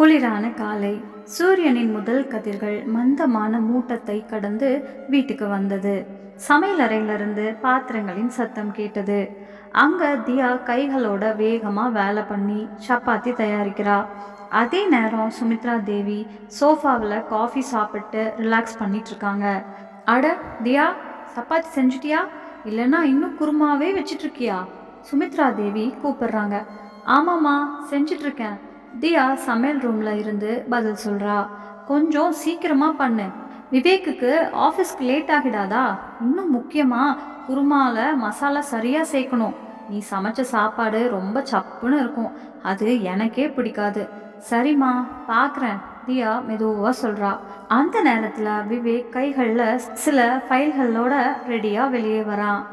குளிரான காலை. சூரியனின் முதல் கதிர்கள் மந்தமான மூட்டத்தை கடந்து வீட்டுக்கு வந்தது. சமையலறையிலிருந்து பாத்திரங்களின் சத்தம் கேட்டது. அங்க தியா கைகளோட வேகமா வேலை பண்ணி சப்பாத்தி தயாரிக்கிறா. அதே நேரம் சுமித்ரா தேவி சோஃபாவில் காஃபி சாப்பிட்டு ரிலாக்ஸ் பண்ணிட்டு இருக்காங்க. அட தியா சப்பாத்தி செஞ்சுட்டியா? இல்லைன்னா இன்னும் குருமாவே வச்சிட்டு இருக்கியா? சுமித்ரா தேவி கூப்பிடுறாங்க. ஆமாம்மா செஞ்சிட்ருக்கேன் தியா சமையல் ரூம்ல இருந்து பதில் சொல்றா. கொஞ்சம் சீக்கிரமா பண்ணு. விவேக்குக்கு ஆஃபீஸ்க்கு லேட் ஆகிடாதா? இன்னும் முக்கியமா குருமால மசாலா சரியா சேர்க்கணும். நீ சமைச்ச சாப்பாடு ரொம்ப சப்புன்னு இருக்கும். அது எனக்கே பிடிக்காது. சரிம்மா பார்க்குறேன் தியா மெதுவாக சொல்கிறா அந்த நேரத்தில் விவேக் கைகளில் சில ஃபைல்களோட ரெடியாக வெளியே வரான்.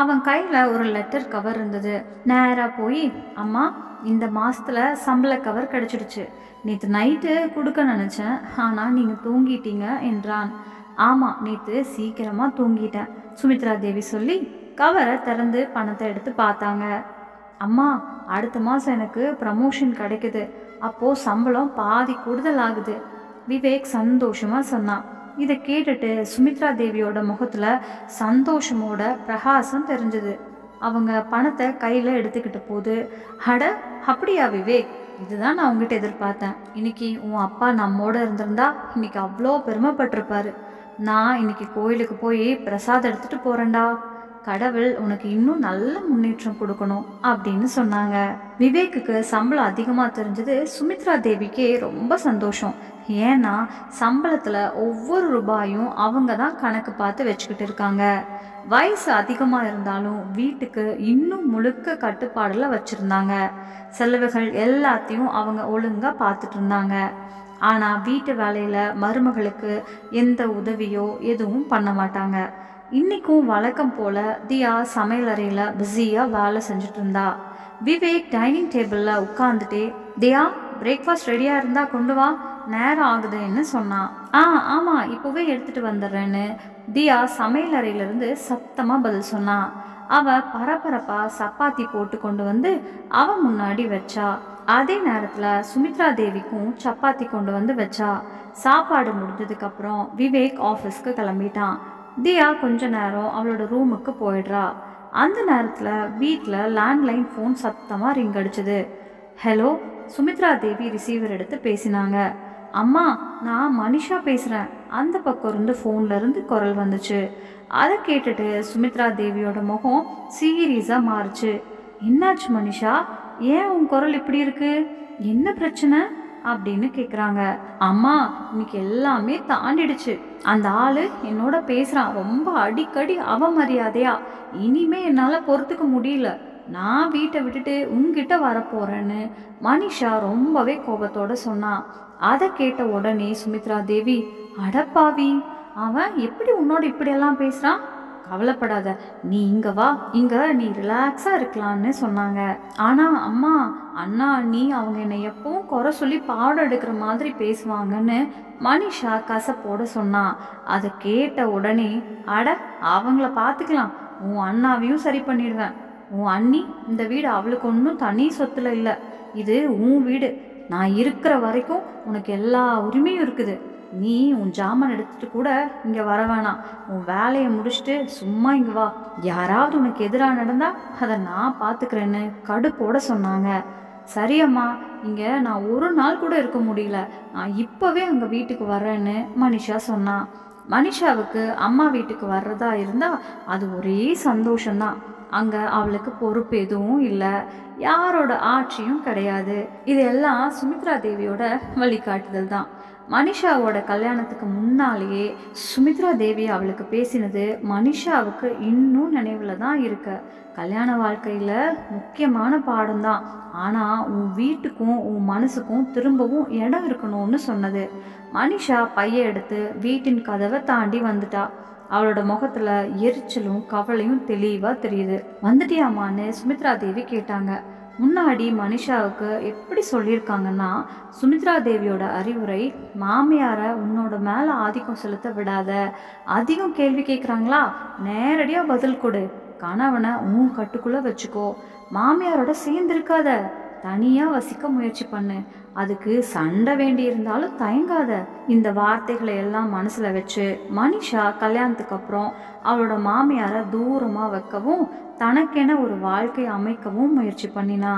அவன் கையில் ஒரு லெட்டர் கவர் இருந்தது. நேராக போய் அம்மா இந்த மாதத்தில் சம்பள கவர் கிடச்சிடுச்சு. நேற்று நைட்டு கொடுக்க நினச்சேன். ஆனால் நீங்கள் தூங்கிட்டீங்க என்றான். ஆமாம் நேற்று சீக்கிரமாக தூங்கிட்டேன் சுமித்ரா தேவி சொல்லி கவரை திறந்து பணத்தை எடுத்து பார்த்தாங்க. அம்மா அடுத்த மாதம் எனக்கு ப்ரமோஷன் கிடைக்குது. அப்போது சம்பளம் பாதி கூடுதல் ஆகுது விவேக் சந்தோஷமாக சொன்னான். இதை கேட்டுட்டு சுமித்ரா தேவியோட முகத்தில் சந்தோஷமோட பிரகாசம் தெரிஞ்சது. அவங்க பணத்தை கையில் எடுத்துக்கிட்ட போது அட அப்படியா விவேக்? இதுதான் நான் உங்ககிட்ட எதிர்பார்த்தேன். இன்னைக்கு உன் அப்பா நம்மோட இருந்திருந்தா இன்னைக்கு அவ்வளோ பெருமைப்பட்டிருப்பாரு. நான் இன்னைக்கு கோயிலுக்கு போய் பிரசாதம் எடுத்துட்டு போறேன்டா. கடவுள் உனக்கு இன்னும் நல்ல முன்னேற்றம் கொடுக்கணும் அப்படின்னு சொன்னாங்க. விவேக்குக்கு சம்பளம் அதிகமாக தெரிஞ்சது சுமித்ரா தேவிக்கே ரொம்ப சந்தோஷம். ஏன்னா சம்பளத்தில் ஒவ்வொரு ரூபாயும் அவங்க தான் கணக்கு பார்த்து வச்சுக்கிட்டு இருக்காங்க. வயசு அதிகமாக இருந்தாலும் வீட்டுக்கு இன்னும் முழுக்க கட்டுப்பாடில் வச்சுருந்தாங்க. செலவுகள் எல்லாத்தையும் அவங்க ஒழுங்காக பார்த்துட்டு இருந்தாங்க. ஆனால் வீட்டு வேலையில் மருமகளுக்கு எந்த உதவியோ எதுவும் பண்ண மாட்டாங்க. இன்றைக்கும் வழக்கம் போல் தியா சமையலறையில் பிஸியாக வேலை செஞ்சுட்டு இருந்தா. விவேக் டைனிங் டேபிளில் உட்காந்துட்டே தியா பிரேக்ஃபாஸ்ட் ரெடியாக இருந்தால் கொண்டு வா நேரம் ஆகுதுன்னு சொன்னான் ஆ ஆமாம் இப்போவே எடுத்துகிட்டு வந்துடுறேன்னு. தியா சமையலறையிலேருந்து சத்தமாக பதில் சொன்னான் அவ பரபரப்பாக சப்பாத்தி போட்டு கொண்டு வந்து அவன் முன்னாடி வச்சா. அதே நேரத்தில் சுமித்ரா தேவிக்கும் சப்பாத்தி கொண்டு வந்து வச்சா. சாப்பாடு முடிஞ்சதுக்கப்புறம் விவேக் ஆஃபீஸ்க்கு கிளம்பிட்டான். தியா கொஞ்ச நேரம் அவளோட ரூமுக்கு போயிடுறா. அந்த நேரத்தில் வீட்டில் லேண்ட்லைன் ஃபோன் சத்தமாக ரிங் அடிச்சது. ஹலோ சுமித்ரா தேவி ரிசீவர் எடுத்து பேசினாங்க. அம்மா நான் மனிஷா பேசுகிறேன் அந்த பக்கம் இருந்து ஃபோன்ல இருந்து குரல் வந்துச்சு. அதை கேட்டுட்டு சுமித்ரா தேவியோட முகம் சீரியஸாக மாறுச்சு. என்னாச்சு மனிஷா? ஏன் உன் குரல் இப்படி இருக்கு? என்ன பிரச்சனை? அப்படின்னு கேட்குறாங்க அம்மா இன்னைக்கு எல்லாமே தாண்டிடுச்சு. அந்த ஆள் என்னோட பேசுகிறான் ரொம்ப அடிக்கடி அவமரியாதையா. இனிமே என்னால் பொறுத்துக்க முடியல. நான் வீட்டை விட்டுட்டு உங்ககிட்ட வரப்போறேன்னு மனிஷா ரொம்பவே கோபத்தோட சொன்னான் அதை கேட்ட உடனே சுமித்ரா தேவி அடப்பாவி அவன் எப்படி உன்னோட இப்படியெல்லாம் பேசுகிறான் கவலைப்படாத. நீ இங்கே வா இங்கே நீ ரிலாக்ஸாக இருக்கலாம்னு சொன்னாங்க. ஆனால் அம்மா அண்ணா நீ அவங்க என்னை எப்பவும் குறை சொல்லி பாடம் எடுக்கிற மாதிரி பேசுவாங்கன்னு மனிஷா கசப்போட சொன்னான் அதை கேட்ட உடனே அட அவங்கள பார்த்துக்கலாம் உன் அண்ணாவையும் சரி பண்ணிடுவேன். உன் அண்ணி இந்த வீடு அவளுக்கு ஒன்றும் தனி சொத்துல இல்லை. இது உன் வீடு. நான் இருக்கிற வரைக்கும் உனக்கு எல்லா உரிமையும் இருக்குது. நீ உன் ஜாமான் எடுத்துட்டு கூட இங்கே வர வேணாம். உன் வேலையை முடிச்சுட்டு சும்மா இங்கே வா. யாராவது உனக்கு எதிராக நடந்தா அதை நான் பார்த்துக்கிறேன்னு கடுப்போட சொன்னாங்க. சரியம்மா இங்கே நான் ஒரு நாள் கூட இருக்க முடியல. நான் இப்போவே அங்கே வீட்டுக்கு வர்றேன்னு மனிஷா சொன்னான் மனிஷாவுக்கு அம்மா வீட்டுக்கு வர்றதா இருந்தால் அது ஒரே சந்தோஷம்தான். அங்கே அவளுக்கு பொறுப்பு எதுவும் இல்லை. யாரோட ஆட்சியும் கிடையாது. இதெல்லாம் சுமித்ரா தேவியோட வழிகாட்டுதல் தான். மனிஷாவோட கல்யாணத்துக்கு முன்னாலேயே சுமித்ரா தேவி அவளுக்கு பேசினது மனிஷாவுக்கு இன்னும் நினைவில் தான் இருக்கு. கல்யாண வாழ்க்கையில் முக்கியமான பாடம் தான். ஆனால் உன் வீட்டுக்கும் உன் மனசுக்கும் திரும்பவும் இடம் இருக்கணும்னு சொன்னது. மனிஷா பைய எடுத்து வீட்டின் கதவை தாண்டி வந்துட்டா. அவளோட முகத்துல எரிச்சலும் கவலையும் தெளிவா தெரியுது. வந்துட்டியாமான்னு சுமித்ரா தேவி கேட்டாங்க. முன்னாடி மனிஷாவுக்கு எப்படி சொல்லியிருக்காங்கன்னா சுமித்ரா தேவியோட அறிவுரை மாமியாரை உன்னோட மேலே ஆதிக்கம் செலுத்த விடாத. அதிகம் கேள்வி கேட்குறாங்களா நேரடியாக பதில் கொடு. கணவனை உன் கட்டுக்குள்ளே வச்சுக்கோ. மாமியாரோட சேர்ந்திருக்காத. தனியாக வசிக்க முயற்சி பண்ணு. அதுக்கு சண்டை வேண்டி இருந்தாலும் தயங்காத. இந்த வார்த்தைகளை எல்லாம் மனசில் வச்சு மனிஷா கல்யாணத்துக்கு அப்புறம் அவளோட மாமியாரை தூரமாக வைக்கவும் தனக்கென ஒரு வாழ்க்கை அமைக்கவும் முயற்சி பண்ணினா.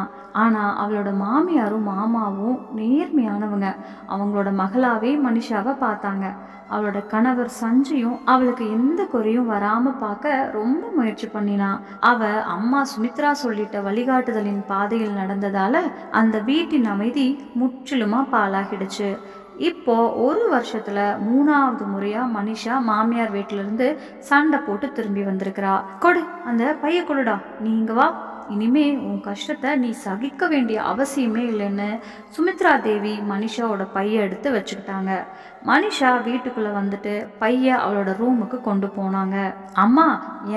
ஆனால் அவளோட மாமியாரும் மாமாவும் நேர்மையானவங்க. அவங்களோட மகளாவே மனிஷாவை பார்த்தாங்க. அவளோட கணவர் சஞ்சயும் அவளுக்கு எந்த குறையும் வராம பார்க்க ரொம்ப முயற்சி பண்ணினா. அவ அம்மா சுமித்ரா சொல்லிட்ட வழிகாட்டுதலின் பாதையில் நடந்ததால அந்த வீட்டின் அமைதி முற்றிலுமாக பாழாகிடுச்சு. இப்போ ஒரு வருஷத்தில் மூணாவது முறையாக மனிஷா மாமியார் வீட்டிலேருந்து சண்டை போட்டு திரும்பி வந்திருக்கிறா. கொடு அந்த பைய கொடுடா. நீங்கள் வா. இனிமே உன் கஷ்டத்தை நீ சகிக்க வேண்டிய அவசியமே இல்லைன்னு சுமித்ரா தேவி மனிஷாவோட பைய எடுத்து வச்சுக்கிட்டாங்க. மனிஷா வீட்டுக்குள்ளே வந்துட்டு பையன் அவளோட ரூமுக்கு கொண்டு போனாங்க. அம்மா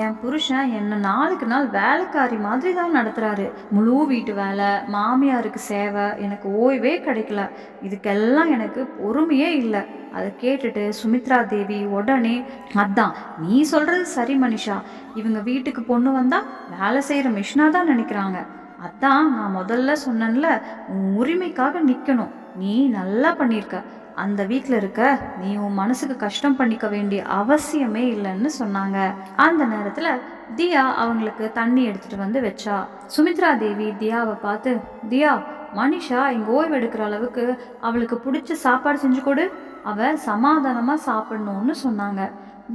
என் புருஷன் என்ன நாளுக்கு நாள் வேலைக்காரி மாதிரி தான் நடத்துகிறாரு முழு வீட்டு வேலை மாமியாருக்கு சேவை எனக்கு ஓய்வே கிடைக்கல. இதுக்கெல்லாம் எனக்கு பொறுமையே இல்லை. அதை கேட்டுட்டு சுமித்ரா தேவி உடனே அதான் நீ சொல்றது சரி மனிஷா. இவங்க வீட்டுக்கு பொண்ணு வந்தா வேலை செய்யற மிஷினா தான் நினைக்கிறாங்க. அதான் நான் முதல்ல சொன்னேன்ல உன் உரிமைக்காக நிக்கணும். நீ நல்லா பண்ணியிருக்க அந்த வீட்டில் இருக்க நீ உன் மனசுக்கு கஷ்டம் பண்ணிக்க வேண்டிய அவசியமே இல்லைன்னு சொன்னாங்க. அந்த நேரத்தில் தியா அவங்களுக்கு தண்ணி எடுத்துட்டு வந்து வச்சா. சுமித்ரா தேவி தியாவை பார்த்து தியா மனிஷா இங்கே ஓய்வு எடுக்கிற அளவுக்கு அவளுக்கு பிடிச்ச சாப்பாடு செஞ்சு கொடு. அவள் சமாதானமாக சாப்பிடணும்னு சொன்னாங்க.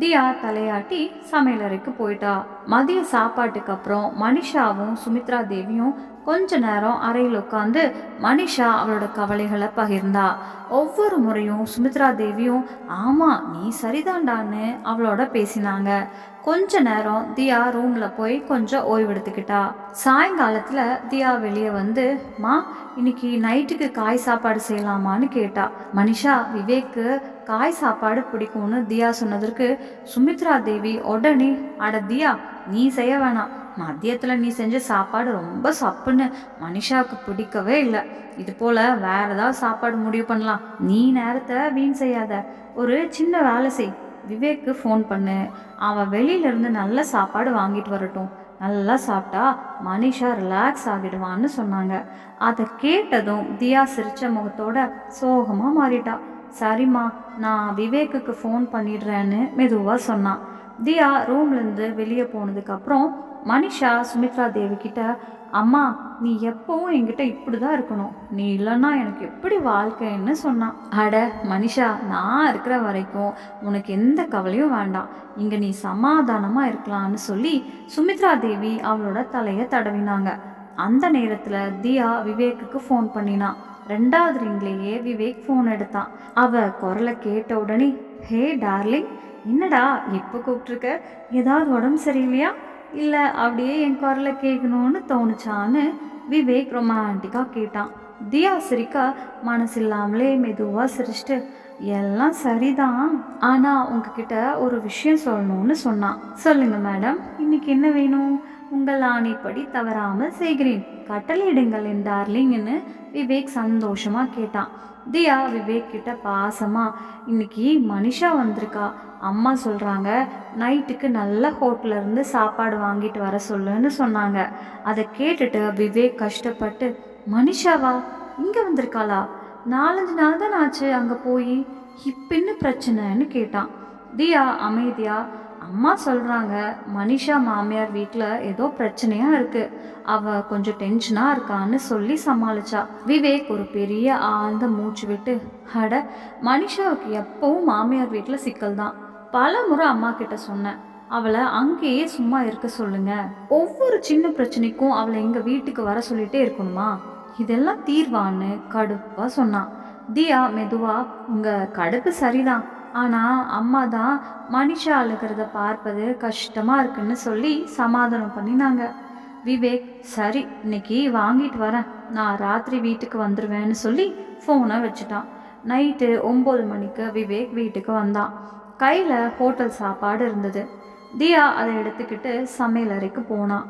தியா தலையாட்டி சமையலறைக்கு போயிட்டா. மதிய சாப்பாட்டுக்கு அப்புறம் மனிஷாவும் சுமித்ரா தேவியும் கொஞ்ச நேரம் அறையில் உட்காந்து மனிஷா அவளோட கவலைகளை பகிர்ந்தா. ஒவ்வொரு முறையும் சுமித்ரா தேவியும் ஆமாம் நீ சரிதாண்டான்னு அவளோட பேசினாங்க. கொஞ்ச நேரம் தியா ரூமில் போய் கொஞ்சம் ஓய்வெடுத்துக்கிட்டா. சாயங்காலத்தில் தியா வெளியே வந்து மா இன்னைக்கு நைட்டுக்கு காய் சாப்பாடு செய்யலாமான்னு கேட்டா. மனிஷா விவேக்கு காய் சாப்பாடு பிடிக்கும்னு தியா சொன்னதற்கு சுமித்ரா தேவி உடனே அட தியா நீ செய்ய வேணாம். மதியத்தில் நீ செஞ்ச சாப்பாடு ரொம்ப சப்புன்னு மனிஷாவுக்கு பிடிக்கவே இல்லை. இது போல் வேற ஏதாவது சாப்பாடு முடிவு பண்ணலாம். நீ நேரத்தை வீண் செய்யாத. ஒரு சின்ன வேலை செய். விவேக்கு ஃபோன் பண்ணு. அவன் வெளியில இருந்து நல்ல சாப்பாடு வாங்கிட்டு வரட்டும். நல்லா சாப்பிட்டா மனிஷா ரிலாக்ஸ் ஆகிடுவான்னு சொன்னாங்க. அதை கேட்டதும் தியா சிரிச்ச முகத்தோட சோகமாக மாறிட்டா. சரிம்மா நான் விவேக்குக்கு ஃபோன் பண்ணிடுறேன்னு மெதுவாக சொன்னான். தியா ரூம்லேருந்து வெளியே போனதுக்கப்புறம் மனிஷா சுமித்ரா தேவி கிட்ட அம்மா நீ எப்பவும் என்கிட்ட இப்படி தான் இருக்கணும். நீ இல்லைன்னா எனக்கு எப்படி வாழ்க்கைன்னு சொன்னான் அட மனிஷா நான் இருக்கிற வரைக்கும் உனக்கு எந்த கவலையும் வேண்டாம். இங்கே நீ சமாதானமாக இருக்கலாம்னு சொல்லி சுமித்ரா தேவி அவளோட தலையை தடவினாங்க. அந்த நேரத்தில் தியா விவேக்குக்கு ஃபோன் பண்ணினான் ரெண்டாவது ரிங்லேயே விவேக் ஃபோன் எடுத்தான் அவ குரலை கேட்ட உடனே ஹே டார்லிங் என்னடா எப்போ கூப்பிட்ருக்க ஏதாவது உடம்பு சரியில்லையா? இல்லை அப்படியே என் குரலை கேட்கணும்னு தோணுச்சான்னு விவேக் ரொமான்டிக்காக கேட்டான். தியா சிரிக்கா மனசில்லாமலே மெதுவாக சிரிச்சிட்டு எல்லாம் சரிதான். ஆனால் உங்ககிட்ட ஒரு விஷயம் சொல்லணும்னு சொன்னான். சொல்லுங்க மேடம். இன்னைக்கு என்ன வேணும்? உங்கள் ஆணைப்படி தவறாமல் செய்கிறேன். கட்டளையிடுங்கள் என் டார்லிங்னு விவேக் சந்தோஷமாக கேட்டான். தியா விவேக் கிட்ட பாசமாக இன்னைக்கு மனிஷா வந்திருக்கா. அம்மா சொல்கிறாங்க நைட்டுக்கு நல்ல ஹோட்டல்லேருந்து சாப்பாடு வாங்கிட்டு வர சொல்லுன்னு சொன்னாங்க. அதை கேட்டுட்டு விவேக் கஷ்டப்பட்டு மனிஷாவா? இங்கே வந்திருக்காளா? நாலஞ்சு நாள் தான் ஆச்சு அங்கே போய். இப்போ என்ன பிரச்சனைன்னு கேட்டான். தியா அமைதியா? அம்மா சொல்கிறாங்க மனிஷா மாமியார் வீட்டில் ஏதோ பிரச்சனையாக இருக்குது அவள் கொஞ்சம் டென்ஷனாக இருக்கான்னு சொல்லி சமாளிச்சா. விவேக் ஒரு பெரிய ஆழ்ந்த மூச்சு விட்டு அட மனிஷாவுக்கு எப்பவும் மாமியார் வீட்டில் சிக்கல் தான். பல முறை அம்மா கிட்ட சொன்னேன் அவளை அங்கேயே சும்மா இருக்க சொல்லுங்க. ஒவ்வொரு சின்ன பிரச்சனைக்கும் அவளை எங்கள் வீட்டுக்கு வர சொல்லிட்டே இருக்கணுமா? இதெல்லாம் தீர்வான்னு கடுப்பாக சொன்னான். தியா மெதுவா உங்கள் கடுப்பு சரிதான். ஆனால் அம்மா தான் மனுஷா அழுகிறத பார்ப்பது கஷ்டமாக இருக்குன்னு சொல்லி சமாதானம் பண்ணினாங்க. விவேக் சரி இன்னைக்கு வாங்கிட்டு வரேன். நான் ராத்திரி வீட்டுக்கு வந்துடுவேன்னு சொல்லி ஃபோனை வச்சுட்டான். நைட்டு ஒம்பது மணிக்கு விவேக் வீட்டுக்கு வந்தான். கையில் ஹோட்டல் சாப்பாடு இருந்தது. தியா அதை எடுத்துக்கிட்டு சமையல் அறைக்கு போனான்.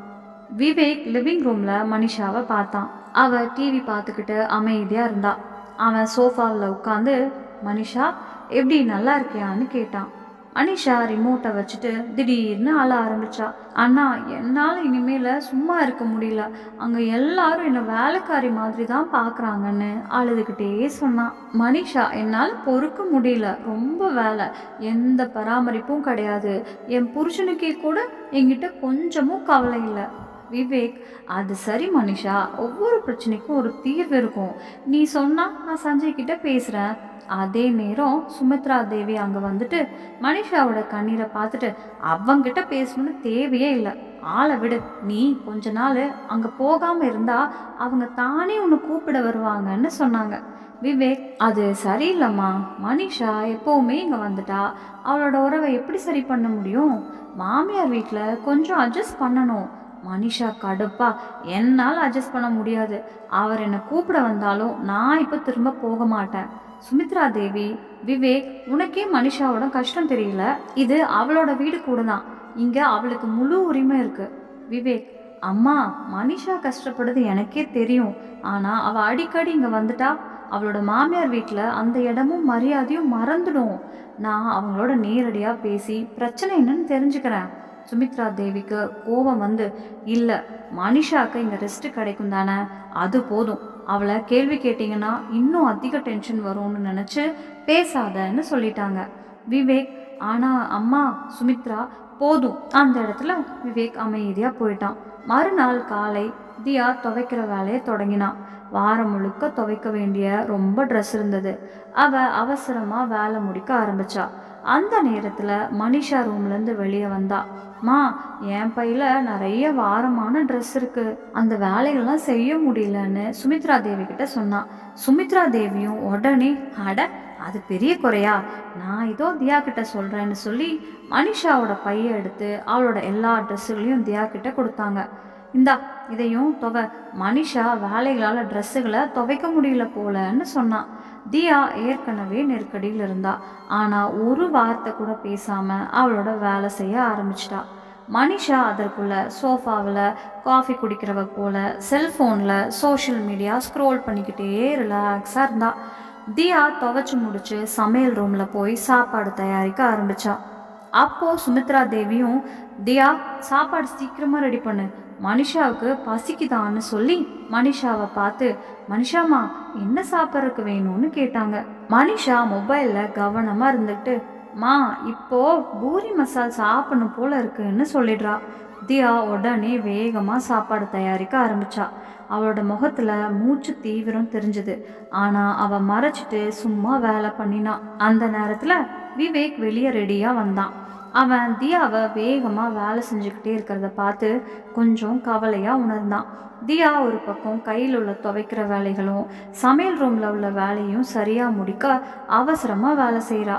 விவேக் லிவிங் ரூமில் மனிஷாவை பார்த்தான். அவள் டிவி பார்த்துக்கிட்டு அமைதியாக இருந்தாள் அவன் சோஃபாவில் உட்காந்து மனிஷா எப்படி நல்லா இருக்கியான்னு கேட்டான். அனிஷா ரிமோட்டை வச்சுட்டு திடீர்னு அழ ஆரம்பிச்சா. அண்ணா என்னால் இனிமேல் சும்மா இருக்க முடியல. அங்கே எல்லாரும் என்னை வேலைக்காரி மாதிரி தான் பார்க்குறாங்கன்னு அழுதுகிட்டே சொன்னான். மனிஷா என்னால் பொறுக்க முடியல. ரொம்ப வேலை. எந்த பராமரிப்பும் கிடையாது. என் புருஷனுக்கே கூட என்கிட்ட கொஞ்சமும் கவலை இல்லை. விவேக் அது சரி மனிஷா ஒவ்வொரு பிரச்சனைக்கும் ஒரு தீர்வு இருக்கும். நீ சொன்னால் நான் சஞ்சய் கிட்ட பேசுகிறேன் அதே நேரம் சுமித்ரா தேவி அங்கே வந்துட்டு மனிஷாவோட கண்ணீரை பார்த்துட்டு அவங்கிட்ட பேசணும்னு தேவையே இல்லை. ஆளை விடு. நீ கொஞ்ச நாள் அங்கே போகாமல் இருந்தால் அவங்க தானே உன்னை கூப்பிட வருவாங்கன்னு சொன்னாங்க. விவேக் அது சரியில்லைம்மா. மனிஷா எப்போவுமே இங்கே வந்துட்டா. அவளோட உறவை எப்படி சரி பண்ண முடியும்? மாமியார் வீட்டில் கொஞ்சம் அட்ஜஸ்ட் பண்ணணும். மனிஷா கடுப்பா. என்னால் அட்ஜஸ்ட் பண்ண முடியாது. அவர் என்னை கூப்பிட வந்தாலும் நான் இப்போ திரும்ப போக மாட்டேன். சுமித்ரா தேவி விவேக் உனக்கே மனிஷாவோட கஷ்டம் தெரியல. இது அவளோட வீடு கூட தான் இங்கே அவளுக்கு முழு உரிமை இருக்கு. விவேக் அம்மா மனிஷா கஷ்டப்படுறது எனக்கே தெரியும். ஆனால் அவள் அடிக்கடி இங்கே வந்துட்டா. அவளோட மாமியார் வீட்டில் அந்த இடமும் மரியாதையும் மறந்துடும். நான் அவங்களோட நேரடியாக பேசி பிரச்சனை என்னன்னு தெரிஞ்சுக்கிறேன். சுமித்ரா தேவிக்கு கோபம் வந்து இல்லை மனிஷாக்கு இங்கே ரெஸ்ட் கிடைக்கும் தானே? அது போதும். அவளை கேள்வி கேட்டிங்கன்னா இன்னும் அதிக டென்ஷன் வரும்னு நினச்சி பேசாதன்னு சொல்லிட்டாங்க. விவேக் ஆனால் அம்மா சுமித்ரா போதும். அந்த இடத்துல விவேக் அமைதியாக போயிட்டான். மறுநாள் காலை தியா துவைக்கிற வேலையை தொடங்கினான் வாரம் முழுக்க துவைக்க வேண்டிய ரொம்ப ட்ரெஸ் இருந்தது. அவ அவசரமாக வேலை முடிக்க ஆரம்பிச்சாள் அந்த நேரத்தில் மனிஷா ரூம்லேருந்து வெளியே வந்தா மா என் பையில் நிறைய வாரமான ட்ரெஸ் இருக்குது அந்த வேலைகள்லாம் செய்ய முடியலன்னு சுமித்ரா தேவி கிட்ட சொன்னான் சுமித்ரா தேவியும் உடனே அட அது பெரிய குறையா? நான் இதோ தியா கிட்ட சொல்கிறேன்னு சொல்லி மனிஷாவோட பையை எடுத்து அவளோட எல்லா ட்ரெஸ்ஸுகளையும் தியா கிட்ட கொடுத்தாங்க. இந்தா இதையும் துவை. மனிஷா வேலைகளால் ட்ரெஸ்ஸுகளை துவைக்க முடியல போலன்னு சொன்னான் தியா ஏற்கனவே நெருக்கடியில் இருந்தா. ஆனால் ஒரு வார்த்தை கூட பேசாமல் அவளோட வேலை செய்ய ஆரம்பிச்சிட்டா. மனிஷா அதற்குள்ள சோஃபாவில் காஃபி குடிக்கிறவ போல செல்ஃபோனில் சோஷியல் மீடியா ஸ்க்ரோல் பண்ணிக்கிட்டே ரிலாக்ஸாக இருந்தா. தியா துவச்சி முடிச்சு சமையல் ரூமில் போய் சாப்பாடு தயாரிக்க ஆரம்பித்தா அப்போது சுமித்ரா தேவியும் தியா சாப்பாடு சீக்கிரமாக ரெடி பண்ணு. மனிஷாவுக்கு பசிக்குதான்னு சொல்லி மனிஷாவை பார்த்து மனிஷாமா என்ன சாப்பிட்றதுக்கு வேணும்னு கேட்டாங்க. மனிஷா மொபைலில் கவனமாக இருந்துக்கிட்டு மா இப்போ பூரி மசால் சாப்பிடணும் போல இருக்குன்னு சொல்லிடுறா. தியா உடனே வேகமாக சாப்பாடு தயாரிக்க ஆரம்பிச்சா. அவளோட முகத்தில் மூச்சு தீவிரம் தெரிஞ்சுது. ஆனால் அவள் மறைச்சிட்டு சும்மா வேலை பண்ணினான் அந்த நேரத்தில் விவேக் வெளியே ரெடியாக வந்தான். அவன் தியாவை வேகமாக வேலை செஞ்சுக்கிட்டே இருக்கிறத பார்த்து கொஞ்சம் கவலையாக உணர்ந்தான். தியா ஒரு பக்கம் கையில் உள்ள துவைக்கிற வேலைகளும் சமையல் ரூமில் உள்ள வேலையும் சரியாக முடிக்க அவசரமாக வேலை செய்கிறா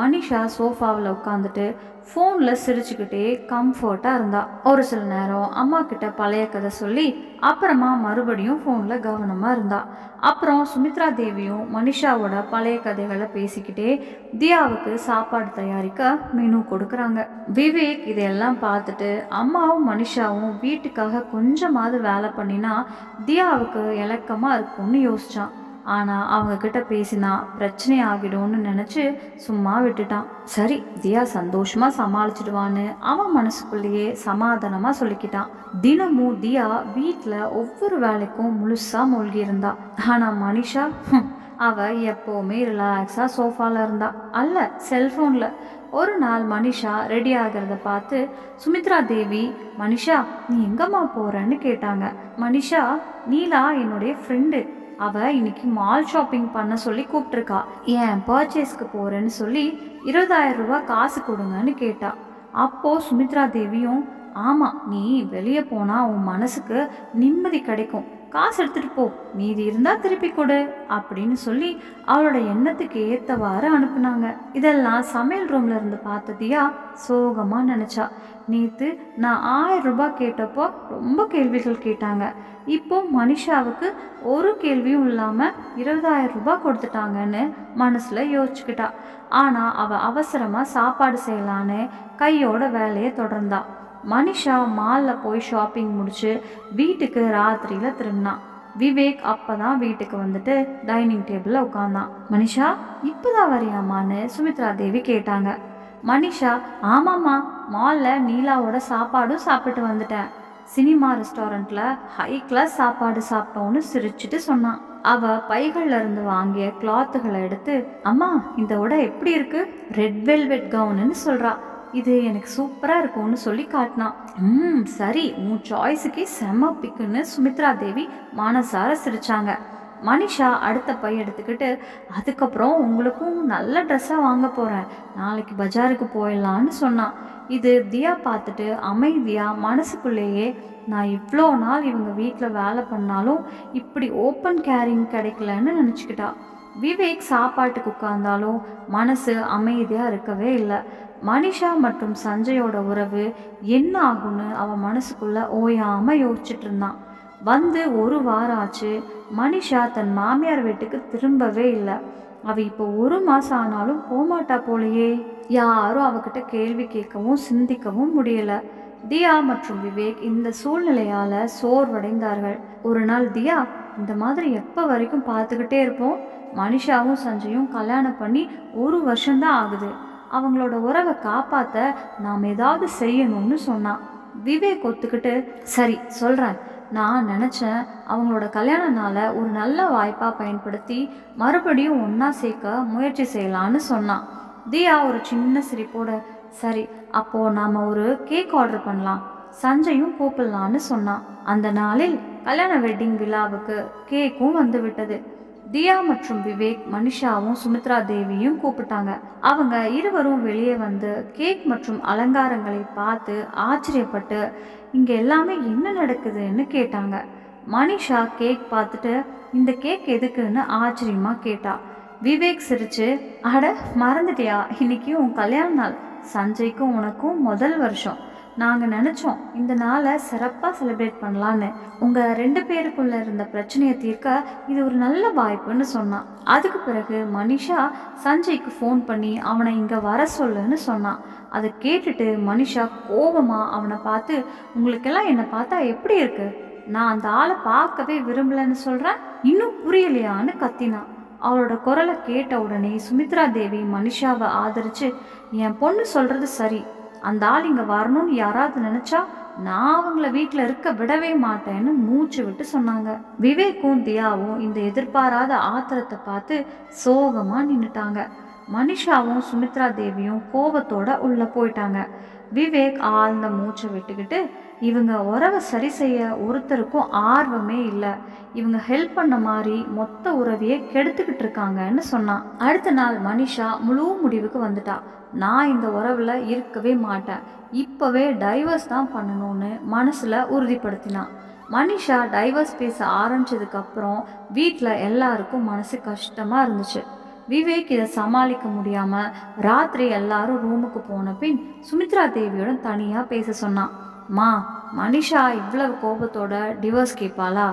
மனிஷா சோஃபாவில் உட்காந்துட்டு ஃபோனில் சிரிச்சுக்கிட்டே கம்ஃபர்ட்டாக இருந்தா. ஒரு சில நேரம் அம்மா கிட்ட பழைய கதை சொல்லி அப்புறமா மறுபடியும் ஃபோனில் கவனமாக இருந்தா. அப்புறம் சுமித்ரா தேவியும் மனிஷாவோட பழைய கதைகளை பேசிக்கிட்டே தியாவுக்கு சாப்பாடு தயாரிக்க மெனு கொடுக்குறாங்க. விவேக் இதையெல்லாம் பார்த்துட்டு அம்மாவும் மனிஷாவும் வீட்டுக்காக கொஞ்சமாவது வேலை பண்ணினா தியாவுக்கு இலக்கமாக இருக்கும்னு யோசித்தான் ஆனால் அவங்க கிட்ட பேசினா பிரச்சனை ஆகிடும்னு நினச்சி சும்மா விட்டுட்டான். சரி தியா சந்தோஷமாக சமாளிச்சிடுவான்னு அவன் மனசுக்குள்ளேயே சமாதானமாக சொல்லிக்கிட்டான். தினமும் தியா வீட்டில் ஒவ்வொரு வேலைக்கும் முழுசாக மூழ்கியிருந்தா. ஆனால் மனிஷா அவள் எப்போவுமே ரிலாக்ஸாக சோஃபாவில் இருந்தா. அல்ல செல்ஃபோனில் ஒரு நாள் மனிஷா ரெடி ஆகிறத பார்த்து சுமித்ரா தேவி மனிஷா நீ எங்கம்மா போகிறன்னு கேட்டாங்க. மனிஷா நீலா என்னுடைய ஃப்ரெண்டு அவள் இன்னைக்கு மால் ஷாப்பிங் பண்ண சொல்லி கூப்பிட்ருக்கா ஏன் பர்ச்சேஸ்க்கு போகிறேன்னு சொல்லி இருபதாயிரம் ரூபா காசு கொடுங்கன்னு கேட்டா. அப்போது சுமித்ரா தேவியும் ஆமாம் நீ வெளியே போனால் உன் மனசுக்கு நிம்மதி கிடைக்கும். காசு எடுத்துட்டு போ. மீதி இருந்தா திருப்பி கொடு அப்படின்னு சொல்லி அவளோட எண்ணத்துக்கு ஏத்தவாறு அனுப்புனாங்க. இதெல்லாம் சமையல் ரூம்ல இருந்து பார்த்ததியா? சோகமா நினைச்சா. நேத்து நான் ஆயிரம் ரூபாய் கேட்டப்போ ரொம்ப கேள்விகள் கேட்டாங்க. இப்போ மனிஷாவுக்கு ஒரு கேள்வியும் இல்லாமல் இருபதாயிரம் ரூபாய் கொடுத்துட்டாங்கன்னு மனசில் யோசிச்சுக்கிட்டா. ஆனால் அவள் அவசரமாக சாப்பாடு செய்யலான்னு கையோட வேலையை தொடர்ந்தா. மனிஷா மாலில் போய் ஷாப்பிங் முடிச்சு வீட்டுக்கு ராத்திரியில் திரும்பினான் விவேக் அப்போ தான் வீட்டுக்கு வந்துட்டு டைனிங் டேபிளில் உட்காந்தான் மனிஷா இப்போதான் வரியாமான்னு சுமித்ரா தேவி கேட்டாங்க. மனிஷா ஆமாம்மா மாலில் நீலாவோட சாப்பாடும் சாப்பிட்டு வந்துட்டேன். சினிமா ரெஸ்டாரண்ட்டில் ஹை கிளாஸ் சாப்பாடு சாப்பிட்டோன்னு சிரிச்சிட்டு சொன்னான் அவ பைகள்ல இருந்து வாங்கிய கிளாத்துகளை எடுத்து அம்மா இந்த உடை எப்படி இருக்கு? ரெட் வெல்வெட் கவுனுன்னு சொல்றா. இது எனக்கு சூப்பராக இருக்கும்னு சொல்லி காட்டினான். ம் சரி உன் சாய்ஸுக்கே செம பிக்குன்னு சுமித்ரா தேவி மானசார சிரிச்சாங்க. மனிஷா அடுத்த பை எடுத்துக்கிட்டு அதுக்கப்புறம் உங்களுக்கும் நல்ல ட்ரெஸ்ஸாக வாங்க போகிறேன் நாளைக்கு பஜாருக்கு போயிடலான்னு சொன்னான். இது தியா பார்த்துட்டு அமைதியாக மனசுக்குள்ளேயே நான் இவ்வளோ நாள் இவங்க வீட்டில் வேலை பண்ணாலும் இப்படி ஓப்பன் கேரிங் கிடைக்கலன்னு நினச்சிக்கிட்டா. விவேக் சாப்பாட்டுக்கு உட்காந்தாலும் மனசு அமைதியாக இருக்கவே இல்லை. மனிஷா மற்றும் சஞ்சயோட உறவு என்ன ஆகும்னு அவன் மனசுக்குள்ள ஓயாமல் யோசிச்சுட்டு இருந்தான் வந்து ஒரு வாரம் ஆச்சு மனிஷா தன் மாமியார் வீட்டுக்கு திரும்பவே இல்லை. அவ இப்போ ஒரு மாசம் ஆனாலும் போமாட்டா போலையே. யாரும் அவகிட்ட கேள்வி கேட்கவும் சிந்திக்கவும் முடியல. தியா மற்றும் விவேக் இந்த சூழ்நிலையால சோர்வடைந்தார்கள். ஒரு நாள் தியா இந்த மாதிரி எப்போ வரைக்கும் பார்த்துக்கிட்டே இருப்போம்? மனிஷாவும் சஞ்சயும் கல்யாணம் பண்ணி ஒரு வருஷம்தான் ஆகுது. அவங்களோட உறவை காப்பாத்த நாம் ஏதாவது செய்யணும்னு சொன்னான் விவேக் ஒத்துக்கிட்டு சரி சொல்கிறேன் நான் நினச்சேன் அவங்களோட கல்யாண நாளை ஒரு நல்ல வாய்ப்பாக பயன்படுத்தி மறுபடியும் ஒன்றா சேர்க்க முயற்சி செய்யலான்னு சொன்னான் தியா ஒரு சின்ன சிரிப்போட சரி அப்போது நாம் ஒரு கேக் ஆர்டர் பண்ணலாம். சஞ்சயும் கூப்பிடலான்னு சொன்னான் அந்த நாளில் கல்யாண வெட்டிங் விழாவுக்கு கேக்கும் வந்து விட்டது. தியா மற்றும் விவேக் மனிஷாவும் சுமித்ரா தேவியும் கூப்பிட்டாங்க. அவங்க இருவரும் வெளியே வந்து கேக் மற்றும் அலங்காரங்களை பார்த்து ஆச்சரியப்பட்டு இங்க எல்லாமே என்ன நடக்குதுன்னு கேட்டாங்க. மனிஷா கேக் பார்த்துட்டு இந்த கேக் எதுக்குன்னு ஆச்சரியமா கேட்டா. விவேக் சிரிச்சு அட மறந்துட்டியா. இன்னைக்கு உன் கல்யாண நாள். சஞ்சய்க்கும் உனக்கும் முதல் வருஷம். நாங்கள் நினச்சோம் இந்த நாளை சிறப்பாக செலிப்ரேட் பண்ணலான்னு. உங்கள் ரெண்டு பேருக்குள்ளே இருந்த பிரச்சனையை தீர்க்க இது ஒரு நல்ல வாய்ப்புன்னு சொன்னான். அதுக்கு பிறகு மனிஷா சஞ்சய்க்கு ஃபோன் பண்ணி அவனை இங்கே வர சொல்லுன்னு சொன்னான். அதை கேட்டுட்டு மனிஷா கோபமாக அவனை பார்த்து உங்களுக்கெல்லாம் என்னை பார்த்தா எப்படி இருக்கு? நான் அந்த ஆளை பார்க்கவே விரும்பலன்னு சொல்கிறேன் இன்னும் புரியலையான்னு கத்தினான். அவளோட குரலை கேட்ட உடனே சுமித்ரா தேவி மனிஷாவை ஆதரிச்சு என் பொண்ணு சொல்றது சரி அந்த ஆள் இங்க வரணும்னு யாராவது நினைச்சா நான் அவங்கள வீட்டில் இருக்க விடவே மாட்டேன்னு மூச்சு விட்டு சொன்னாங்க. விவேக்கும் தியாவும் இந்த எதிர்பாராத ஆத்திரத்தை பார்த்து சோகமாக நின்றுட்டாங்க மனிஷாவும் சுமித்ரா தேவியும் கோபத்தோட உள்ளே போயிட்டாங்க. விவேக் ஆழ்ந்த மூச்சை விட்டுக்கிட்டு இவங்க உறவை சரி செய்ய ஒருத்தருக்கும் ஆர்வமே இல்லை. இவங்க ஹெல்ப் பண்ண மாதிரி மொத்த உறவையே கெடுத்துக்கிட்டு இருக்காங்கன்னு சொன்னான். அடுத்த நாள் மனிஷா முழு முடிவுக்கு வந்துட்டா. நான் இந்த உறவில் இருக்கவே மாட்டேன். இப்போவே டைவர்ஸ் தான் பண்ணணும்னு மனசில் உறுதிப்படுத்தினான் மனிஷா டைவர்ஸ் பேச ஆரம்பிச்சதுக்கப்புறம் வீட்டில் எல்லாருக்கும் மனசு கஷ்டமாக இருந்துச்சு. விவேக் இதை சமாளிக்க முடியாமல் ராத்திரி எல்லாரும் ரூமுக்கு போன பின் சுமித்ரா தேவியோட தனியாக பேச சொன்னான். மா மனிஷா இவ்வளவு கோபத்தோட டிவோர்ஸ் கேட்பாளா?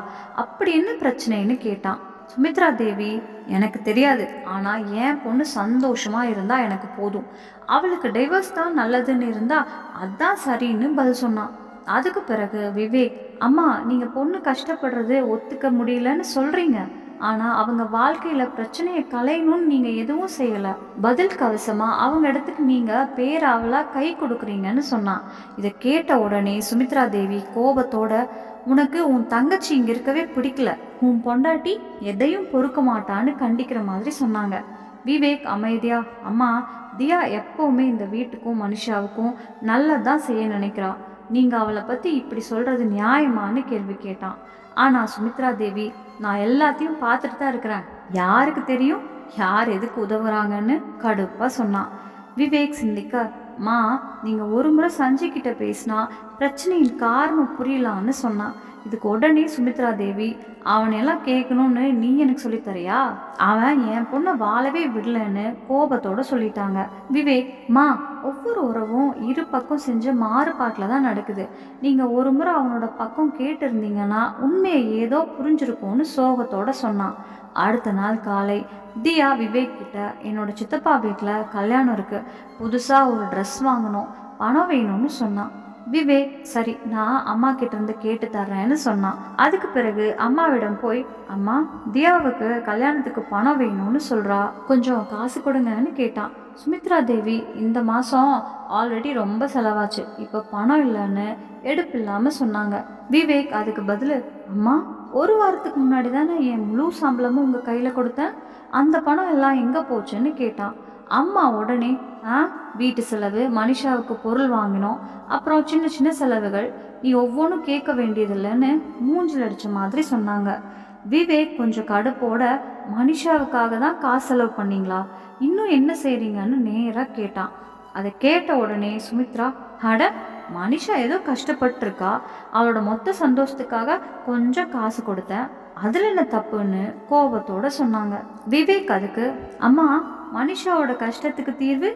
அப்படி என்ன பிரச்சனைன்னு கேட்டான். சுமித்ரா தேவி எனக்கு தெரியாது. ஆனால் என் பொண்ணு சந்தோஷமாக இருந்தால் எனக்கு போதும். அவளுக்கு டைவர்ஸ் தான் நல்லதுன்னு இருந்தால் அதான் சரின்னு பதில் சொன்னான். அதுக்கு பிறகு விவேக் அம்மா நீங்கள் பொண்ணு கஷ்டப்படுறது ஒத்துக்க முடியலன்னு சொல்கிறீங்க ஆனா அவங்க வாழ்க்கையில பிரச்சனையை கலையணும்னு நீங்க எதுவும் செய்யல. பதில் கவசமா அவங்க இடத்துக்கு நீங்க பேராவலா கை கொடுக்குறீங்கன்னு சொன்னான். இதை கேட்ட உடனே சுமித்ரா தேவி கோபத்தோட உனக்கு உன் தங்கச்சி இங்க இருக்கவே பிடிக்கல. உன் பொண்டாட்டி எதையும் பொறுக்க மாட்டான்னு கண்டிக்கிற மாதிரி சொன்னாங்க. விவேக் அமைதியா அம்மா தியா எப்பவுமே இந்த வீட்டுக்கும் மனுஷாவுக்கும் நல்லதான் செய்ய நினைக்கிறா. நீங்க அவளை பத்தி இப்படி சொல்றது நியாயமான்னு கேள்வி கேட்டான். ஆனா சுமித்ரா தேவி நான் எல்லாத்தையும் பார்த்துட்டு தான் இருக்கிறேன். யாருக்கு தெரியும்? யார் எதுக்கு உதவுறாங்கன்னு கடுப்பா சொன்னான் விவேக் சிந்திக்க மா நீங்க ஒரு முறை சஞ்சய் கிட்ட பேசினா பிரச்சனையின் காரணம் புரியலான்னு சொன்னான் இதுக்கு உடனே சுமித்ரா தேவி அவனையெல்லாம் கேட்கணும்னு நீ எனக்கு சொல்லித் தரியா? அவன் என் பொண்ணை வாழவே விடலன்னு கோபத்தோட சொல்லிட்டாங்க. விவேக் மா ஒவ்வொரு உறவும் இரு பக்கம் செஞ்ச மாறுபாட்டில் தான் நடக்குது. நீங்கள் ஒரு முறை அவனோட பக்கம் கேட்டிருந்தீங்கன்னா உண்மையை ஏதோ புரிஞ்சிருக்கும்னு சோகத்தோட சொன்னான். அடுத்த நாள் காலை தியா விவேக் கிட்ட என்னோட சித்தப்பா வீட்டில் கல்யாணம் இருக்குது புதுசாக ஒரு ட்ரெஸ் வாங்கணும். பணம் வேணும்னு சொன்னான். விவேக் சரி நான் அம்மா கிட்ட இருந்து கேட்டு தர்றேன்னு சொன்னான். அதுக்கு பிறகு அம்மாவிடம் போய் அம்மா தியாவுக்கு கல்யாணத்துக்கு பணம் வேணும்னு சொல்றா. கொஞ்சம் காசு கொடுங்கன்னு கேட்டான். சுமித்ரா தேவி இந்த மாதம் ஆல்ரெடி ரொம்ப செலவாச்சு. இப்போ பணம் இல்லைன்னு எடுப்பு இல்லாமல் சொன்னாங்க. விவேக் அதுக்கு பதில் அம்மா ஒரு வாரத்துக்கு முன்னாடி தானே என் முழு சம்பளமும் உங்கள் கையில் கொடுத்தேன். அந்த பணம் எல்லாம் எங்கே போச்சுன்னு கேட்டான். அம்மா உடனே ஆ வீட்டு செலவு மனிஷாவுக்கு பொருள் வாங்கினோம். அப்புறம் சின்ன சின்ன செலவுகள். நீ ஒவ்வொன்றும் கேட்க வேண்டியதில்லைன்னு மூஞ்சில் அடித்த மாதிரி சொன்னாங்க. விவேக் கொஞ்சம் கடுப்போட மனிஷாவுக்காக தான் காசு செலவு பண்ணீங்களா? இன்னும் என்ன செய்கிறீங்கன்னு நேராக கேட்டான். அதை கேட்ட உடனே சுமித்ரா அட மனிஷா ஏதோ கஷ்டப்பட்டிருக்கா. அவளோட மொத்த சந்தோஷத்துக்காக கொஞ்சம் காசு கொடுத்தேன். அதில் என்ன தப்புன்னு கோபத்தோட சொன்னாங்க. விவேக் அதுக்கு அம்மா மனிஷாவோட கஷ்டத்துக்கு தீர்வு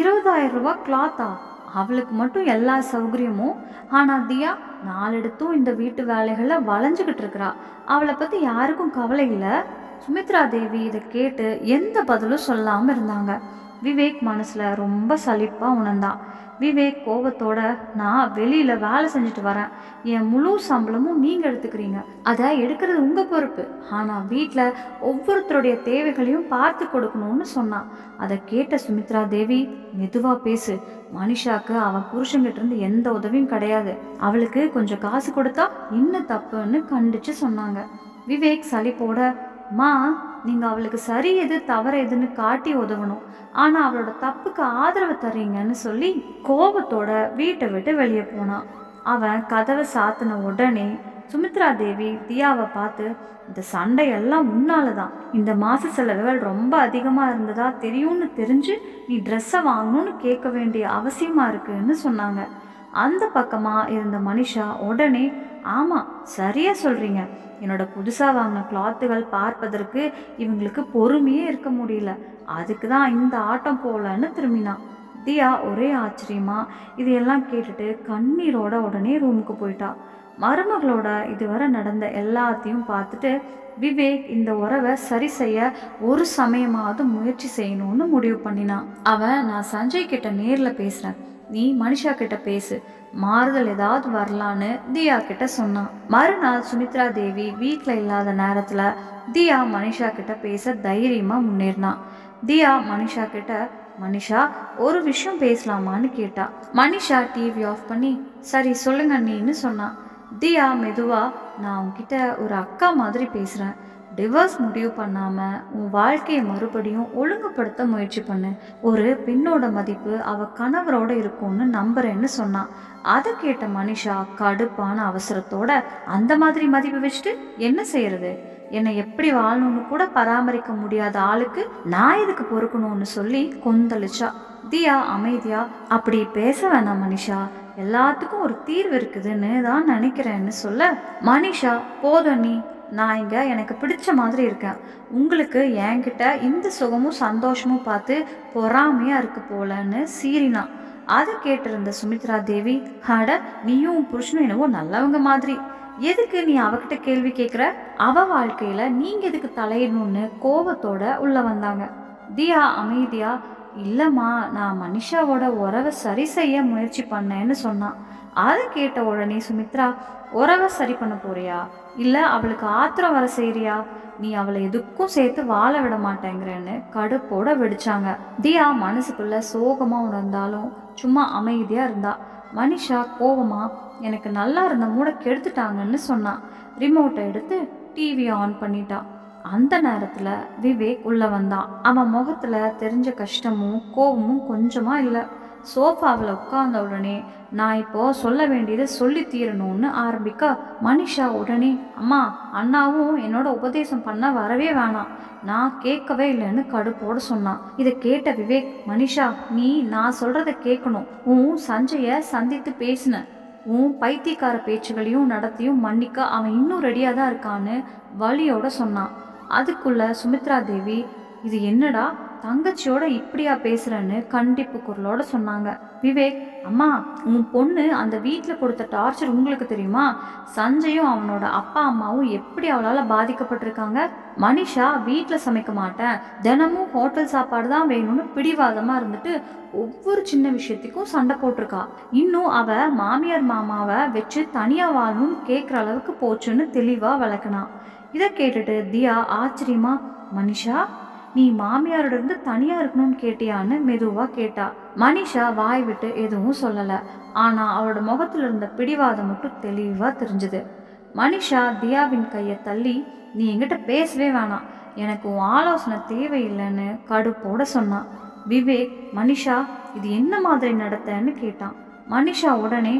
இருபதாயிரம் ரூபாய் கிளாத்தா அவளுக்கு மட்டும் எல்லா சௌகரியமும். ஆனால் தியா நாளெடுத்தும் இந்த வீட்டு வேலைகளில் வளைஞ்சுக்கிட்டு இருக்கிறா. அவளை பற்றி யாருக்கும் கவலை இல்லை. சுமித்ரா தேவி இதை கேட்டு எந்த பதிலும் சொல்லாமல் இருந்தாங்க. விவேக் மனசில் ரொம்ப சலிப்பாக உணர்ந்தான் விவேக் கோபத்தோட நான் வெளியில் வேலை செஞ்சுட்டு வரேன். என் முழு சம்பளமும் நீங்கள் எடுத்துக்கிறீங்க. அதை எடுக்கிறது உங்கள் பொறுப்பு. ஆனால் வீட்டில் ஒவ்வொருத்தருடைய தேவைகளையும் பார்த்து கொடுக்கணும்னு சொன்னான் அதை கேட்ட சுமித்ரா தேவி மெதுவாக பேசு. மனிஷாக்கு அவன் புருஷங்கிட்ட இருந்து எந்த உதவியும் கிடையாது. அவளுக்கு கொஞ்சம் காசு கொடுத்தா இன்னும் தப்புன்னு கண்டிச்சு சொன்னாங்க. விவேக் சலிப்போட மா நீங்கள் அவளுக்கு சரி எது தவறு எதுன்னு காட்டி உதவணும். ஆனால் அவளோட தப்புக்கு ஆதரவு தர்றீங்கன்னு சொல்லி கோபத்தோட வீட்டை விட்டு வெளியே போனான் அவன் கதவை சாத்தின உடனே சுமித்ரா தேவி தியாவை பார்த்து இந்த சண்டையெல்லாம் உன்னால தான். இந்த மாத செலவுகள் ரொம்ப அதிகமாக இருந்ததா தெரியும்னு தெரிஞ்சு நீ ட்ரெஸ்ஸை வாங்கணும்னு கேட்க வேண்டிய அவசியமாக இருக்குன்னு சொன்னாங்க. அந்த பக்கமாக இருந்த மனிஷா உடனே ஆமாம் சரியாக சொல்கிறீங்க என்னோட புதுசாக வாங்கின கிளாத்துகள் பார்ப்பதற்கு இவங்களுக்கு பொறுமையே இருக்க முடியல. அதுக்கு தான் இந்த ஆட்டம் போகலன்னு திரும்பினான் தியா ஒரே ஆச்சரியமா இதையெல்லாம் கேட்டுட்டு கண்ணீரோட உடனே ரூமுக்கு போயிட்டா. மருமகளோட இதுவரை நடந்த எல்லாத்தையும் பார்த்துட்டு விவேக் இந்த உறவை சரி செய்ய ஒரு சமயமாவது முயற்சி செய்யணும்னு முடிவு பண்ணினான் அவன் நான் சஞ்சய் கிட்ட நேரில் பேசுகிறேன் நீ மனுஷா கிட்ட பேசு. மாறுதல் ஏதாவது வரலான்னு தியா கிட்ட சொன்னான் மறுநாள் சுமித்ரா தேவி வீட்டில் இல்லாத நேரத்தில் தியா மனிஷா கிட்ட பேச தைரியமாக முன்னேறினான் தியா மனிஷா கிட்ட மனிஷா ஒரு விஷயம் பேசலாமான்னு கேட்டா. மனிஷா டிவி ஆஃப் பண்ணி சரி சொல்லுங்க நீன்னு சொன்னான் தியா மெதுவா நான் உன்கிட்ட ஒரு அக்கா மாதிரி பேசுகிறேன் டிவோர்ஸ் முடிவு பண்ணாமல் உன் வாழ்க்கையை மறுபடியும் ஒழுங்குபடுத்த முயற்சி பண்ணு. ஒரு பெண்ணோட மதிப்பு அவள் கணவரோட இருக்கும்னு நம்புறேன்னு சொன்னான் அதை கேட்ட மனிஷா கடுப்பான அவசரத்தோட அந்த மாதிரி மதிப்பு வச்சுட்டு என்ன செய்யறது? என்னை எப்படி வாழணும்னு கூட பராமரிக்க முடியாத ஆளுக்கு நான் இதுக்கு பொறுக்கணும்னு சொல்லி கொந்தளிச்சா. தியா அமைதியா? அப்படி பேச வேணாம் மனிஷா. எல்லாத்துக்கும் ஒரு தீர்வு இருக்குதுன்னு தான் நினைக்கிறேன்னு சொல்ல. மனிஷா போதும் நீ. நான் இங்கே எனக்கு பிடிச்ச மாதிரி இருக்கேன். உங்களுக்கு என்கிட்ட இந்த சுகமும் சந்தோஷமும் பார்த்து பொறாமையாக இருக்கு போலன்னு சீரினா அதை கேட்டிருந்த சுமித்ரா தேவி அட நீயும் புருஷனும் என்னவோ நல்லவங்க மாதிரி. எதுக்கு நீ அவகிட்ட கேள்வி கேட்குற அவ வாழ்க்கையில் நீங்கள் எதுக்கு தலையிடணும்னு கோபத்தோட உள்ளே வந்தாங்க. தியா அமைதியா இல்லைம்மா நான் மனிஷாவோட உறவை சரி செய்ய முயற்சி பண்ணேன்னு சொன்னான். அதை கேட்ட உடனே சுமித்ரா உறவை சரி பண்ண போறியா? இல்லை அவளுக்கு ஆத்திரம் வர செய்கிறியா நீ அவளை எதுக்கும் சேர்த்து வாழ விட மாட்டேங்கிறேன்னு கடுப்போட வெடிச்சாங்க. தியா மனசுக்குள்ள சோகமாக உணர்ந்தாலும் சும்மா அமைதியாக இருந்தா மனிஷா கோபமா எனக்கு நல்லா இருந்த மூட கெடுத்துட்டாங்கன்னு சொன்னான் ரிமோட்டை எடுத்து டிவியை ஆன் பண்ணிட்டான் அந்த நேரத்தில் விவேக் உள்ளே வந்தான் அவன் முகத்தில் தெரிஞ்ச கஷ்டமும் கோபமும் கொஞ்சமாக இல்லை. சோஃபாவில் உட்கார்ந்த உடனே நான் இப்போ சொல்ல வேண்டியதை சொல்லி தீரணும்னு ஆரம்பிக்க மனிஷா உடனே அம்மா அண்ணாவும் என்னோட உபதேசம் பண்ண வரவே வேணாம். நான் கேட்கவே இல்லைன்னு கடுப்போட சொன்னான். இதை கேட்ட விவேக் மனிஷா நீ நான் சொல்றத கேட்கணும். உன் சஞ்சய சந்தித்து பேசின. உன் பைத்தியக்கார பேச்சுகளையும் நடத்தியும் மன்னிக்க அவன் இன்னும் ரெடியாக தான் இருக்கான்னு வழியோட சொன்னான். அதுக்குள்ள சுமித்ரா தேவி இது என்னடா? தங்கச்சியோட இப்படியா பேசுறேன்னு கண்டிப்பு குரலோட சொன்னாங்க. விவேக் அம்மா உன் பொண்ணு அந்த வீட்டில் கொடுத்த டார்ச்சர் உங்களுக்கு தெரியுமா? சஞ்சயும் அவனோட அப்பா அம்மாவும் எப்படி அவளால் பாதிக்கப்பட்டிருக்காங்க? மனிஷா வீட்டில் சமைக்க மாட்டேன். தினமும் ஹோட்டல் சாப்பாடு தான் வேணும்னு பிடிவாதமாக இருந்துட்டு ஒவ்வொரு சின்ன விஷயத்துக்கும் சண்டை போட்டிருக்கா. இன்னும் அவ மாமியார் மாமாவை வச்சு தனியாக வாழணும்னு கேட்குற அளவுக்கு போச்சுன்னு தெளிவாக விளக்குனா. இதை கேட்டுட்டு தியா ஆச்சரியமா மனிஷா நீ மாமியாரோட இருந்து தனியா இருக்கணும்னு கேட்டியான்னு மெதுவா கேட்டா. மனிஷா வாய் விட்டு எதுவும் சொல்லல. ஆனா அவளோட முகத்துல இருந்த பிடிவாதம் மட்டும் தெளிவா தெரிஞ்சுது. மனிஷா தியாவின் கையை தள்ளி நீ என்கிட்ட பேசவே வேணாம். எனக்கு உன் ஆலோசனை தேவையில்லைன்னு கடுப்போட சொன்னான் விவேக் மனிஷா இது என்ன மாதிரி நடத்தன்னு கேட்டான். மனிஷா உடனே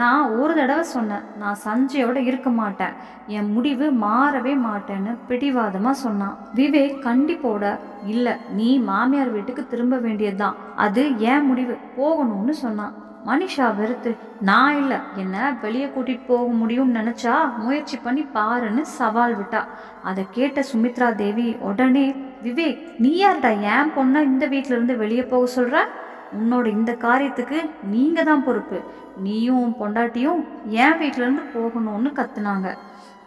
நான் ஒரு தடவை சொன்னேன் நான் சஞ்சயோட இருக்க மாட்டேன் என் முடிவு மாறவே மாட்டேன்னு பிடிவாதமாக சொன்னான். விவேக் கண்டிப்போட இல்லை நீ மாமியார் வீட்டுக்கு திரும்ப வேண்டியதுதான் அது என் முடிவு போகணும்னு சொன்னான். மனிஷா வெறுத்து நான் இல்லை என்ன வெளியே கூட்டிகிட்டு போக முடியும்னு நினச்சா முயற்சி பண்ணி பாருன்னு சவால் விட்டா. அதை கேட்ட சுமித்ரா தேவி உடனே விவேக் நீ யார்டா ஏன் பொண்ணை இந்த வீட்டிலேருந்து இருந்து வெளியே போக சொல்கிறேன் உன்னோட இந்த காரியத்துக்கு நீங்க தான் பொறுப்பு. நீயும் உன் பொண்டாட்டியும் என் வீட்டிலேருந்து இருந்து போகணும்னு கத்துனாங்க.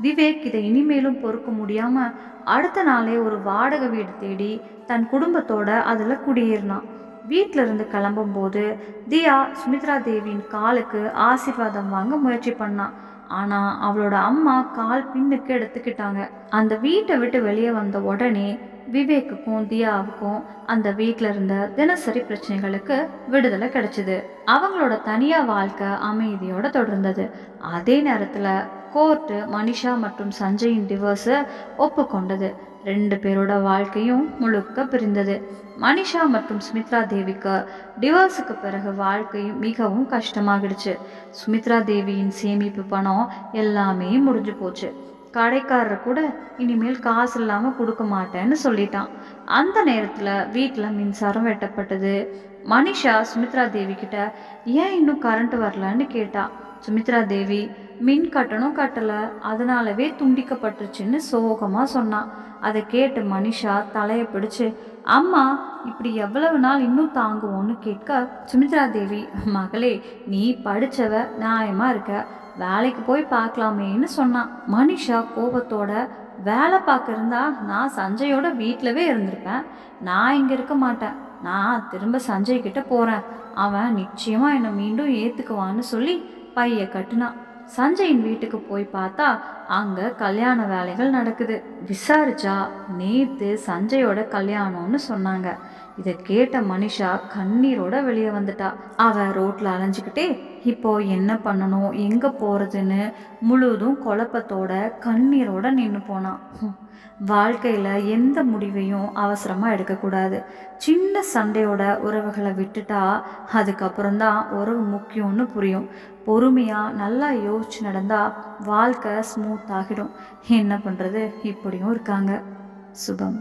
விவேக் இதை இனிமேலும் பொறுக்க முடியாம அடுத்த நாளே ஒரு வாடகை வீடு தேடி தன் குடும்பத்தோட அதில் குடியேறினான். வீட்டில இருந்து கிளம்பும்போது தியா சுமித்ரா தேவியின் காலுக்கு ஆசீர்வாதம் வாங்க முயற்சி பண்ணான். ஆனா அவளோட அம்மா கால் பின்னுக்கு எடுத்துக்கிட்டாங்க. அந்த வீட்டை விட்டு வெளியே வந்த உடனே விவேக்குக்கும் தியாவுக்கும் அந்த வீட்டில் இருந்த தினசரி பிரச்சனைகளுக்கு விடுதலை கிடைச்சிது. அவங்களோட தனியா வாழ்க்கை அமைதியோட தொடர்ந்தது. அதே நேரத்தில் கோர்ட்டு மனிஷா மற்றும் சஞ்சயின் டிவோர்ஸை ஒப்புக்கொண்டது. ரெண்டு பேரோட வாழ்க்கையும் முழுக்க பிரிந்தது. மனிஷா மற்றும் சுமித்ரா தேவிக்கு டிவோர்ஸுக்கு பிறகு வாழ்க்கையும் மிகவும் கஷ்டமாகிடுச்சு. சுமித்ரா தேவியின் சேமிப்பு பணம் எல்லாமே முடிஞ்சு போச்சு. கடைக்காரர் கூட இனிமேல் காசு இல்லாமல் கொடுக்க மாட்டேன்னு சொல்லிட்டான். அந்த நேரத்தில் வீட்டில் மின்சாரம் வெட்டப்பட்டது. மனிஷா சுமித்ரா தேவி கிட்ட ஏன் இன்னும் கரண்ட் வரலன்னு கேட்டா? சுமித்ரா தேவி மின் கட்டணம் கட்டலை. அதனாலவே துண்டிக்கப்பட்டுச்சுன்னு சோகமாக சொன்னான் அதை கேட்டு மனிஷா தலையை பிடிச்சு அம்மா இப்படி எவ்வளவு நாள் இன்னும் தாங்குவோன்னு கேட்க சுமித்ரா தேவி மகளே நீ படிச்சவ நியாயமாக இருக்க. வேலைக்கு போய் பார்க்கலாமேன்னு சொன்னான். மனிஷா கோபத்தோட வேலை பார்க்க நான் சஞ்சயோட வீட்டிலவே இருந்திருப்பேன். நான் இங்கே இருக்க மாட்டேன். நான் திரும்ப சஞ்சய் கிட்ட போகிறேன் அவன் நிச்சயமாக என்னை மீண்டும் ஏற்றுக்குவான்னு சொல்லி பைய கட்டினான் சஞ்சயின் வீட்டுக்கு போய் பார்த்தா அங்கே கல்யாண வேலைகள் நடக்குது. விசாரிச்சா நேற்று சஞ்சயோட கல்யாணம்னு சொன்னாங்க. இதை கேட்ட மனிஷா கண்ணீரோட வெளியே வந்துட்டா. அவ ரோட்டில் அலைஞ்சிக்கிட்டே இப்போ என்ன பண்ணணும்? எங்கே போகிறதுன்னு முழுதும் குழப்பத்தோட கண்ணீரோட நின்று போனான் வாழ்க்கையில் எந்த முடிவையும் அவசரமாக எடுக்கக்கூடாது. சின்ன சண்டையோட உறவுகளை விட்டுட்டா அதுக்கப்புறம்தான் உறவு முக்கியம்னு புரியும். பொறுமையாக நல்லா யோசிச்சு நடந்தால் வாழ்க்கை ஸ்மூத் ஆகிடும். என்ன பண்ணுறது இப்படியும் இருக்காங்க. சுபம்